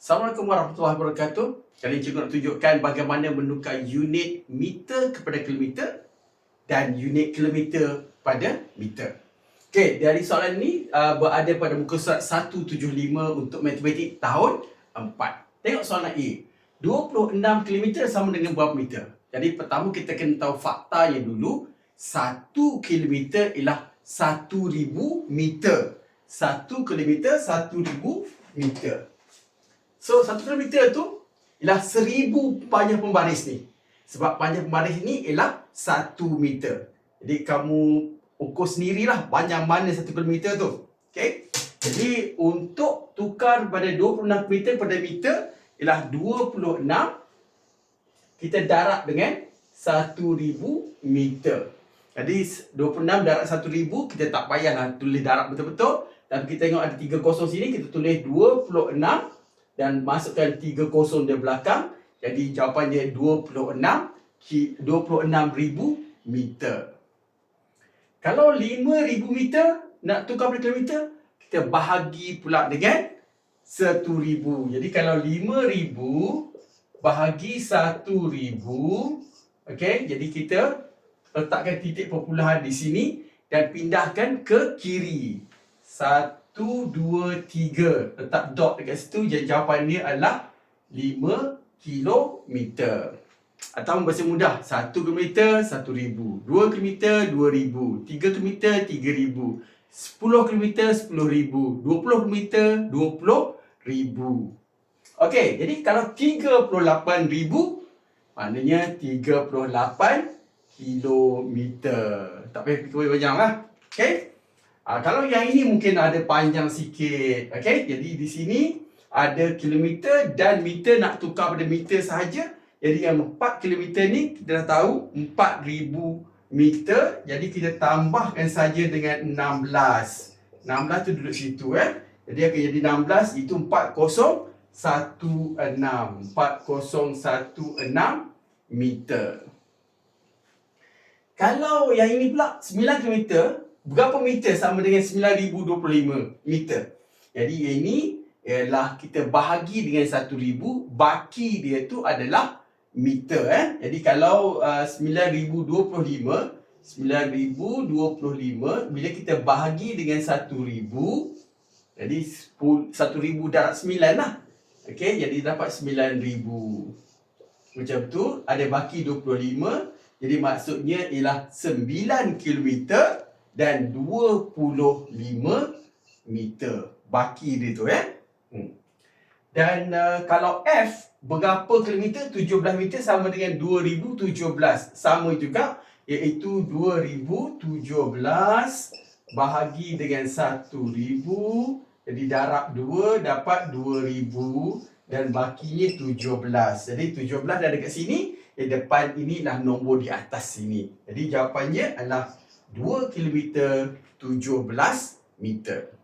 Assalamualaikum warahmatullahi wabarakatuh. Kali ini cikgu nak tunjukkan bagaimana menukar unit meter kepada kilometer dan unit kilometer pada meter. Okey, dari soalan ini uh, berada pada muka surat 175 untuk matematik tahun 4. Tengok soalan A. 26 km sama dengan berapa meter? Jadi pertama kita kena tahu faktanya dulu. 1 km ialah 1000 meter. 1 km 1000 meter. So 1 km tu ialah 1000 panjang pembaris ni. Sebab panjang pembaris ni ialah 1 meter. Jadi kamu ukur sendirilah panjang mana 1 km tu. Okay? Jadi untuk tukar pada 26 meter pada meter ialah 26 kita darab dengan 1000 meter. Jadi 26 darab 1000 kita tak payahlah tulis darab betul-betul. Tapi kita tengok ada 3 kosong sini kita tulis 26 dan masukkan 3 kosong di belakang. Jadi jawapan dia 26 ki- 26,000 meter. Kalau 5,000 meter nak tukar pada kilometer, kita bahagi pula dengan 1,000. Jadi kalau 5,000 bahagi 1,000, okey, jadi kita letakkan titik perpuluhan di sini dan pindahkan ke kiri. Satu, dua, tiga. Letak dot dekat situ. Jawapan dia adalah 5 kilometer. Atau bahasa mudah, 1 kilometer 1000, 2 kilometer 2000, 3 kilometer 3000, 10 kilometer 10000, 20 kilometer 20000. Okey, jadi kalau 38000 maknanya 38 kilometer. Tak payah fikir banyak lah. Okey? Ah, kalau yang ini mungkin ada panjang sikit. Okey? Jadi di sini ada kilometer dan meter nak tukar pada meter sahaja. Jadi yang 4 kilometer ni kita dah tahu 4000 meter. Jadi kita tambahkan saja dengan 16. 16 tu duduk situ eh. Jadi akan jadi 16 itu 4016. 4016 meter. Kalau yang ini pula 9 km, berapa meter sama dengan 9025 meter? Jadi ini ialah kita bahagi dengan 1000, baki dia tu adalah meter eh. Jadi kalau uh, 9025 9025 bila kita bahagi dengan 1000 jadi 1000 darab 9 lah. Okey, jadi dapat 9000. Macam tu ada baki 25 jadi maksudnya ialah 9 km dan 25 meter. Baki dia tu eh. Hmm. Dan uh, kalau F berapa kilometer? 17 meter sama dengan 2017. Sama juga iaitu 2017 bahagi dengan 1000 jadi darab 2 dapat 2000 dan bakinya 17. Jadi 17 dah dekat sini di depan ini dah nombor di atas sini. Jadi jawapannya adalah 2 km 17 meter.